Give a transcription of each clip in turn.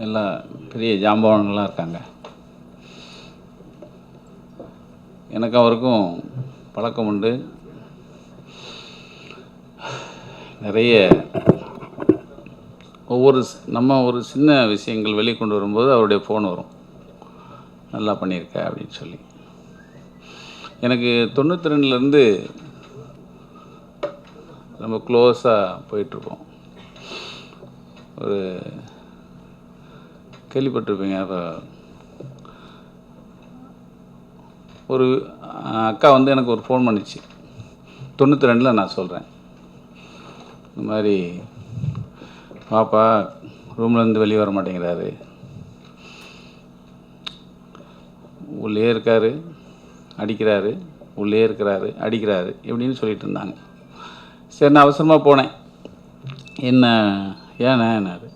எல்லாம் பெரிய ஜாம்பவான்கள்லாம் இருக்காங்க. எனக்கு அவருக்கும் பழக்கம் உண்டு. நிறைய ஒவ்வொரு நம்ம ஒரு சின்ன விஷயங்கள் வெளியே கொண்டு வரும்போது அவருடைய ஃபோன் வரும். நல்லா பண்ணியிருக்க அப்படின்னு சொல்லி. எனக்கு தொண்ணூற்றி ரெண்டுலேருந்து ரொம்ப க்ளோஸாக போயிட்டுருக்கோம். ஒரு கேள்விப்பட்டிருப்பீங்க. இப்போ ஒரு அக்கா வந்து எனக்கு ஒரு ஃபோன் பண்ணிச்சு. தொண்ணூற்றி ரெண்டில் நான் சொல்கிறேன் இந்த மாதிரி பாப்பா ரூம்லேருந்து வெளியே வர மாட்டேங்கிறாரு. உள்ளே இருக்காரு அடிக்கிறாரு உள்ளே இருக்கிறாரு அடிக்கிறாரு இப்படின்னு சொல்லிட்டு இருந்தாங்க. சரி நான் அவசரமாக போனேன். என்ன ஏண்ணே என்னாரு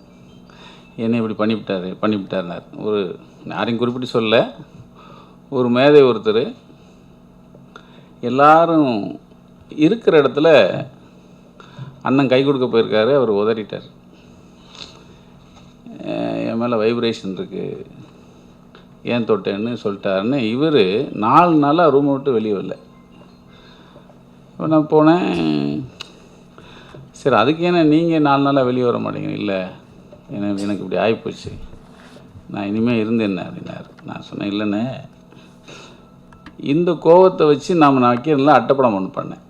என்ன இப்படி பண்ணிவிட்டாரு பண்ணிவிட்டார்னார் ஒரு யாரையும் குறிப்பிட்டு சொல்ல ஒரு மேதை ஒருத்தர் எல்லாரும் இருக்கிற இடத்துல அண்ணன் கை கொடுக்க போயிருக்காரு அவர் உதறிட்டார். என் மேலே வைப்ரேஷன் இருக்குது ஏன் தொட்டேன்னு சொல்லிட்டாருன்னு இவர் நாலு நாளாக ரூமை விட்டு வெளியே வரல. இப்போ நான் போனேன். சரி அதுக்கு ஏன்னா நீங்கள் நாலு நாளாக வெளியே வர மாட்டேங்க? இல்லை. எனக்கு எனக்கு இப்படி ஆகிப்போச்சு நான் இனிமேல் இருந்தேன் அப்படின்னாரு நான் சொன்னேன் இல்லைண்ணே. இந்த கோவத்தை வச்சு நாம் நான் வைக்கிறதுல அட்டப்படம் ஒன்று பண்ணேன்.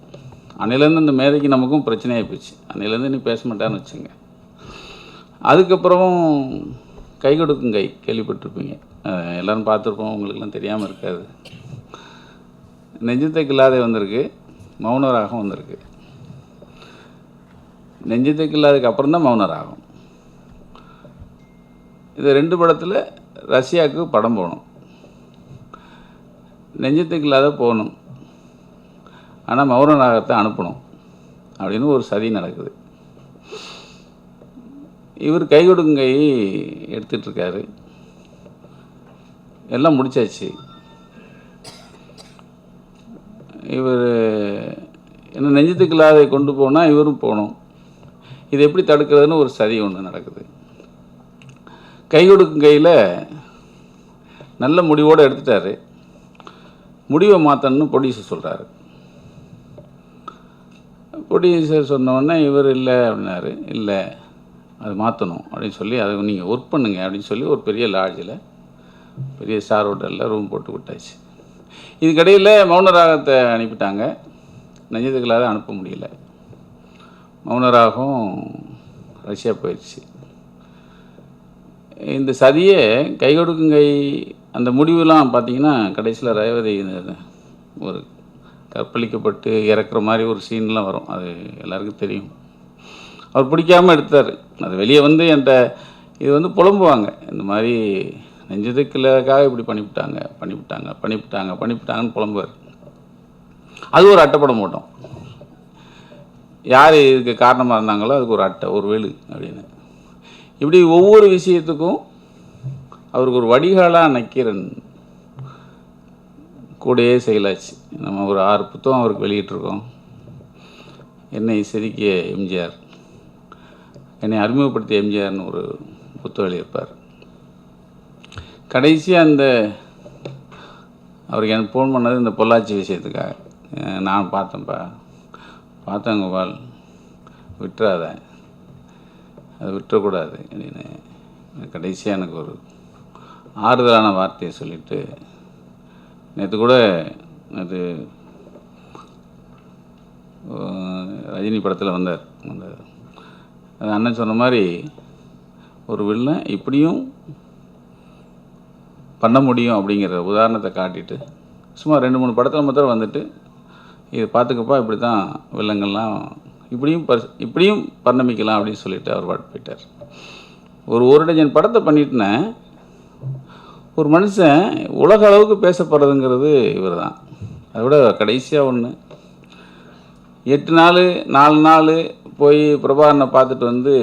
அன்னையிலேருந்து இந்த மேதைக்கு நமக்கும் பிரச்சனையாகி போச்சு. அன்னிலேருந்து நீ பேச மாட்டான்னு வச்சுங்க அதுக்கப்புறமும் கை கொடுக்கும் கை கேள்விப்பட்டிருப்பீங்க. எல்லோரும் பார்த்துருப்போம் உங்களுக்கெல்லாம் தெரியாமல் இருக்காது. நெஞ்சத்தைக்கு கில்லாதே வந்திருக்கு. மௌனராகவும் வந்திருக்கு. நெஞ்சத்தை இல்லாததுக்கு அப்புறம் தான் மௌனராகும் இது ரெண்டு படத்தில் ரஷ்யாவுக்கு படம் போகணும். நெஞ்சத்துக்கு இல்லாத போகணும். ஆனால் மௌன ராகத்தை அனுப்பணும். அப்படின்னு ஒரு சதி நடக்குது. இவர் கை கொடுக்கும் கை எடுத்துட்ருக்காரு எல்லாம் முடிச்சாச்சு. இவர் என்ன நெஞ்சத்துக்கு இல்லாத கொண்டு போனால் இவரும் போகணும். இது எப்படி தடுக்கிறதுன்னு ஒரு சதி ஒன்று நடக்குது. கை கொடுக்கும் கையில் நல்ல முடிவோடு எடுத்துட்டாரு. முடிவை மாற்றணும்னு ப்ரொடியூசர் சொல்கிறாரு ப்ரொடியூசர் சொன்னோடனே இவர் இல்லை அப்படின்னாரு. இல்லை அது மாற்றணும் அப்படின்னு சொல்லி அதை நீங்கள் ஒர்க் பண்ணுங்க அப்படின்னு சொல்லி ஒரு பெரிய லாட்ஜில் பெரிய ஸ்டார் ஹோட்டலில் ரூம் போட்டு விட்டாச்சு. இதுக்கடையில் மௌன ராகத்தை அனுப்பிட்டாங்க நெஞ்சத்துக்களாக அனுப்ப முடியல. மௌன ராகம் ரஷ்யா போயிடுச்சு இந்த சதியை கை கொடுக்கும் கை அந்த முடிவுலாம் பார்த்தீங்கன்னா கடைசியில் ரேவதி ஒரு கற்பழிக்கப்பட்டு இறக்குற மாதிரி ஒரு சீன்லாம் வரும். அது எல்லாருக்கும் தெரியும். அவர் பிடிக்காமல் எடுத்தார். அது வெளியே வந்து என்கிட்ட இது வந்து புலம்புவாங்க. இந்த மாதிரி நெஞ்சதுக்குள்ளக்காக இப்படி பண்ணிவிட்டாங்க பண்ணிவிட்டாங்க பண்ணிவிட்டாங்க பண்ணிவிட்டாங்கன்னு புலம்புவார். அது ஒரு அட்டைப்படம் போட்டோம் யார் இதுக்கு காரணமாக இருந்தாங்களோ அதுக்கு ஒரு அட்டை ஒரு வேலு அப்படின்னு. இப்படி ஒவ்வொரு விஷயத்துக்கும் அவருக்கு ஒரு வடிகாலாக நக்கீரன் கூடயே செயலாச்சு. நம்ம ஒரு ஆறு புத்தகம் அவருக்கு வெளியிட்டிருக்கோம். என்னை செதுக்கிய எம்ஜிஆர். என்னை அறிமுகப்படுத்திய எம்ஜிஆர்னு ஒரு புத்தகம் எழுதியிருப்பார். கடைசியாக அந்த அவருக்கு எனக்கு ஃபோன் பண்ணது இந்த பொள்ளாச்சி விஷயத்துக்காக. நான் பார்த்தேன்ப்பா பார்த்தேன் கோபால். விட்டுறாத. அதை விட்டுறக்கூடாது அப்படின்னு கடைசியாக எனக்கு ஒரு ஆறுதலான வார்த்தையை சொல்லிட்டு நேற்று கூட நேற்று ரஜினி படத்தில் வந்தார். வந்தார் அது அண்ணன் சொன்ன மாதிரி ஒரு வில்லன் இப்படியும் பண்ண முடியும் அப்படிங்கிற உதாரணத்தை காட்டிட்டு சும்மா ரெண்டு மூணு படத்தில் மாத்திரம் வந்துட்டு இது பார்த்துக்கப்பா இப்படி தான் வில்லங்கள்லாம் இப்படியும் பர் இப்படியும் பரிணமிக்கலாம் அப்படின்னு சொல்லிட்டு அவர் பாட்டு போயிட்டார். ஒரு ஒரு டஜன் படத்தை பண்ணிட்டுனேன் ஒரு மனுஷன் உலக அளவுக்கு பேசப்படுறதுங்கிறது இவர் தான் அதை விட கடைசியாக ஒன்று எட்டு நாள் நாலு நாள் போய் பிரபாகரனை பார்த்துட்டு வந்து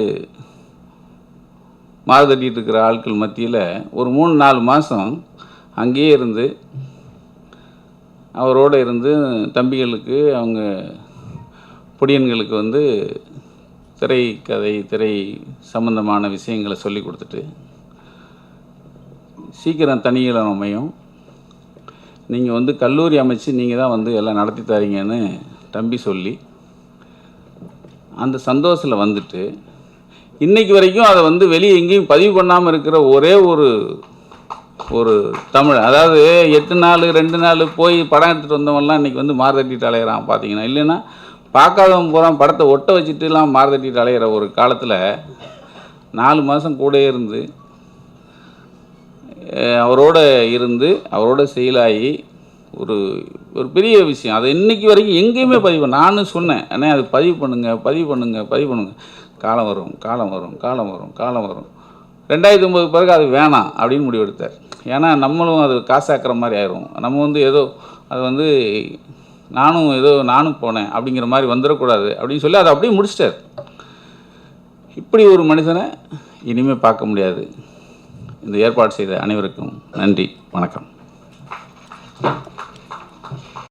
மாறு தட்டிட்டு இருக்கிற ஆட்கள் மத்தியில் ஒரு மூணு நாலு மாதம் அங்கேயே இருந்து அவரோட இருந்து தம்பிகளுக்கு அவங்க பொடியன்களுக்கு வந்து திரை கதை திரை சம்பந்தமான விஷயங்களை சொல்லி கொடுத்துட்டு சீக்கிரம் தனியலம் அமையும். நீங்கள் வந்து கல்லூரி அமைச்சு நீங்கள் தான் வந்து எல்லாம் நடத்தி தரீங்கன்னு தம்பி சொல்லி அந்த சந்தோஷத்தில் வந்துட்டு இன்னைக்கு வரைக்கும் அதை வந்து வெளியே எங்கேயும் பதிவு பண்ணாமல் இருக்கிற ஒரே ஒரு ஒரு தமிழ். அதாவது எட்டு நாள் ரெண்டு நாள் போய் படம் எடுத்துகிட்டு வந்தவன்லாம் இன்றைக்கி வந்து மார்தட்டிட்டு அலையிறான் பார்த்தீங்கன்னா இல்லைன்னா பார்க்காதவன் பூரா படத்தை ஒட்ட வச்சுட்டுலாம் மாறுதட்டிட்டு அலையிற ஒரு காலத்தில் நாலு மாதம் கூட இருந்து அவரோட இருந்து அவரோட செயலாகி ஒரு ஒரு பெரிய விஷயம். அதை இன்னைக்கு வரைக்கும் எங்கேயுமே பதிவு நானும் சொன்னேன் அண்ணே அது பதிவு பண்ணுங்கள் பதிவு பண்ணுங்கள் பதிவு பண்ணுங்கள் காலம் வரும் காலம் வரும் காலம் வரும் காலம் வரும். ரெண்டாயிரத்தி ஒம்பது பிறகு அது வேணாம் அப்படின்னு முடிவெடுத்தார். ஏன்னா நம்மளும் அது காசாக்குற மாதிரி ஆயிரும். நம்ம வந்து ஏதோ அது வந்து நானும் ஏதோ நானும் போனேன் அப்படிங்கிற மாதிரி வந்துடக்கூடாது அப்படின்னு சொல்லி அதை அப்படியே முடிச்சிட்டார். இப்படி ஒரு மனுஷனை இனிமேல் பார்க்க முடியாது. இந்த ஏற்பாடு செய்த அனைவருக்கும் நன்றி. வணக்கம்.